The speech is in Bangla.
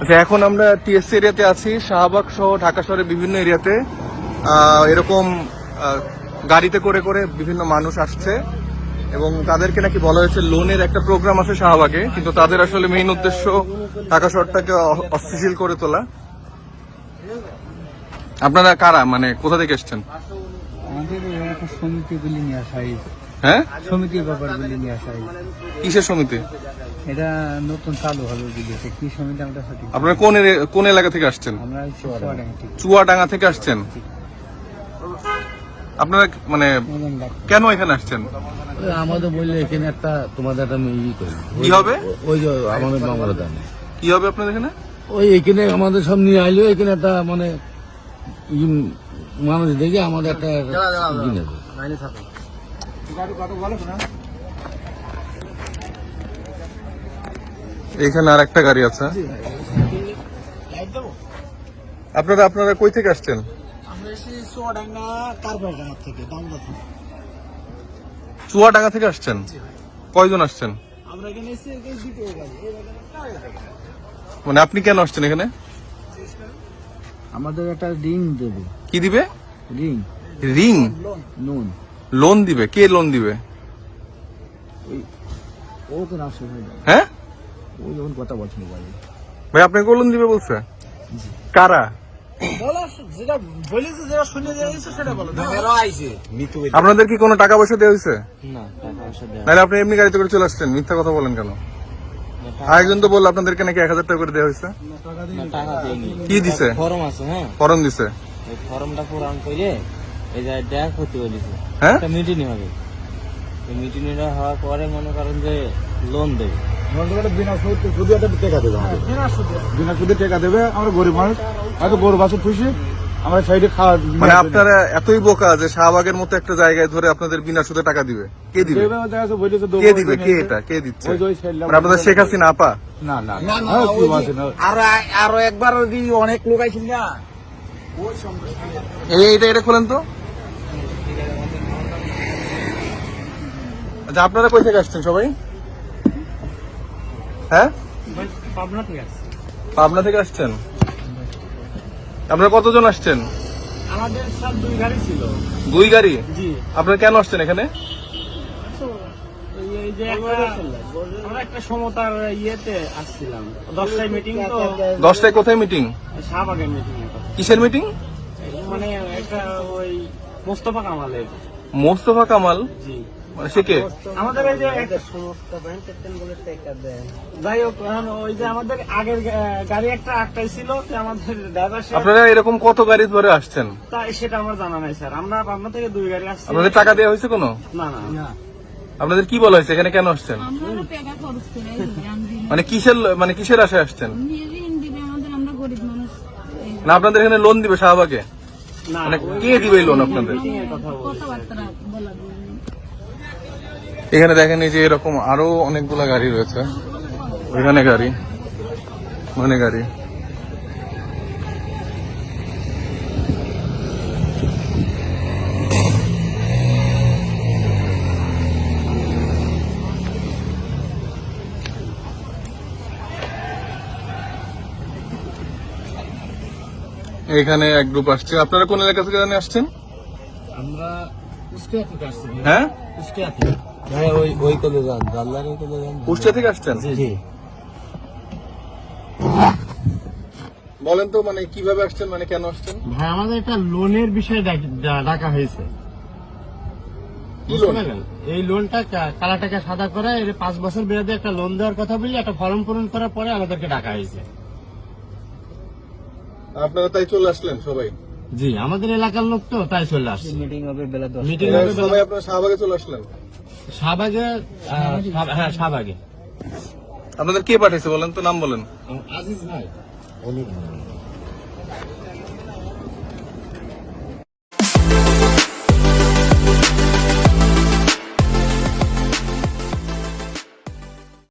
আচ্ছা এখন আমরা টিএসসি এরিয়াতে আছি। শাহবাগ সহ ঢাকা শহরের বিভিন্ন এরিয়াতে। এরকম গাড়িতে করে করে বিভিন্ন মানুষ আসছে। এবং তাদেরকে নাকি বলা হয়েছে লোনের একটা প্রোগ্রাম আছে শাহবাগে, কিন্তু তাদের আসলে মেইন উদ্দেশ্য ঢাকা শহরটাকে অ- অস্থিতিশীল করে তোলা। আপনারা কারা? মানে কোথা থেকে এসছেন? আমাদের একটা আসা হয়েছে। হ্যাঁ? সমিতির ব্যাপারগুলি নিয়ে আসা কিসের সমিতি? এটা নতুন চালু হলো দিয়েছে কি সমিতি আমরা সঠিক আপনারা কোন কোন এলাকা থেকে আসছেন? আমরা চুয়াডাঙ্গা থেকে। আসছেন? আপনারা মানে কেন এখানে আসছেন? ওই আমাদের বললে এখানে একটা তোমাদের একটা ই করি। কি হবে? ওই যে আমাদের বাংলা দানে কি হবে আপনাদের এখানে? ওই এখানে আমাদের সব নিয়ে আইলো এখানে একটা মানে মানুষ দেখে আমাদের একটা এখানে আর একটা গাড়ি আছে। আপনারা আপনারা কই থেকে আসছেন? এসেছি চুয়াডাঙ্গা থেকে আসছেন? কয়জন আসছেন। মানে আপনি কেন আসছেন এখানে? আমাদের একটা রিং দেবে। কি দিবে? রিং। রিং? নুন। লোন দিবে? কে লোন দিবে? ও তো না শুনে হ্যাঁ? ও যখন কথা ভাই আপনাকে লোন দিবে বলছে? কারা? আপনাদের কি কোনো টাকা পয়সা দেওয়া হয়েছে? না টাকা পয়সা দেওয়া নাহলে আপনি এমনি গাড়িতে করে চলে আসছেন মিথ্যা কথা বলেন কেন? আরেকজন তো বলল আপনাদেরকে নাকি এক হাজার টাকা করে দেওয়া হয়েছে। না কি দিছে? ফর্ম আছে হ্যাঁ। ফরম দিছে? ফর্মটা পূরণ করে এই যে দেখ হতে বলেছে। হ্যাঁ? একটা মিটিং হবে। মিটিংটা হওয়ার পরে মনে করেন যে লোন দেবে। বিনা সুদে একটা টাকা দেবে বিনা সুদে। বিনা দেবে আমরা গরিব মানুষ। হয়তো গরু বাছুর খুশি আমরা সাইডে খাওয়া মানে আপনারা এতই বোকা যে শাহবাগের মতো একটা জায়গায় ধরে আপনাদের বিনা সুদে টাকা দিবে। কে দিবে? কে দিবে? কে এটা? কে দিচ্ছে? মানে আপনাদের শেখ হাসিনা আপা? না না না। হ্যাঁ, আরও একবার অনেক লোক আইছিল না এই এটা এটা খোলেন তো। আচ্ছা আপনারা কই থেকে আসছেন সবাই? হ্যাঁ? পাবনা থেকে আসছে পাবনা থেকে আসছেন। আপনারা কতজন আসছেন? আমাদের সব দুই গাড়ি ছিল। দুই গাড়ি? জি। আপনারা কেন আসছেন এখানে? এই যে একটা আমরা একটা সমতার ইয়েতে আসছিলাম। দশটায় কোথায় মিটিং শাহবাগের মিটিং কিসের মিটিং মানে একটা ওই মোস্তফা কামালের। মোস্তফা কামাল? জি। মানে সে কে? আমাদের এই যে যাই হোক ওই যে আমাদের আগের গাড়ি একটা আটটাই ছিল আমাদের ড্রাইভার আপনারা এরকম কত গাড়ি ধরে আসছেন? তা সেটা আমার জানা নাই স্যার। আমরা পাবনা থেকে দুই গাড়ি আসছি। আপনাদের টাকা দেওয়া হয়েছে কোনো? না না। আপনাদের কি বলা হয়েছে? এখানে কেন আসছেন। মানে কিসের মানে কিসের আশায় আসছেন? ঋণ দিবে আমাদের আমরা গরিব মানুষ। এই না আপনাদের এখানে লোন দিবে শাহবাগে? মানে কে দিবে এই লোন আপনাদের মিটিং এর কথা বলছি কথাবার্তা বলা যাবে না। এখানে দেখেন এই যে এরকম আরও অনেকগুলা গাড়ি রয়েছে। ওইখানে গাড়ি মানে গাড়ি। এখানে এক গ্রুপ আসছে। আপনারা কোন এলাকা থেকে জানে আসছেন? আমরা হ্যাঁ? হ্যাঁ ওই ওই কলে যান জানলার ওই কলে যান। কুষ্টিয়া থেকে আসছেন? জি বলেন তো মানে কীভাবে আসছেন মানে কেন আসছেন? ভাই আমাদের একটা লোনের বিষয়ে ডাকা হয়েছে? এই লোনটা কালা টাকা সাদা করে এর পাঁচ বছর মেয়াদে একটা লোন দেওয়ার কথা বলি একটা ফর্ম পূরণ করার পরে আমাদেরকে ডাকা হয়েছে। আপনারা তাই চলে আসলেন সবাই? জি আমাদের এলাকার লোক তো তাই চলে আসছে। মিটিং হবে বেলা দশ মিটিং হবে সবাই আপনারা শাহবাগে চলে আসলেন। শাহবাগে হ্যাঁ শাহবাগে। আপনাদের কে পাঠিয়েছে বলেন তো? নাম বলেন। আজিজ ভাই।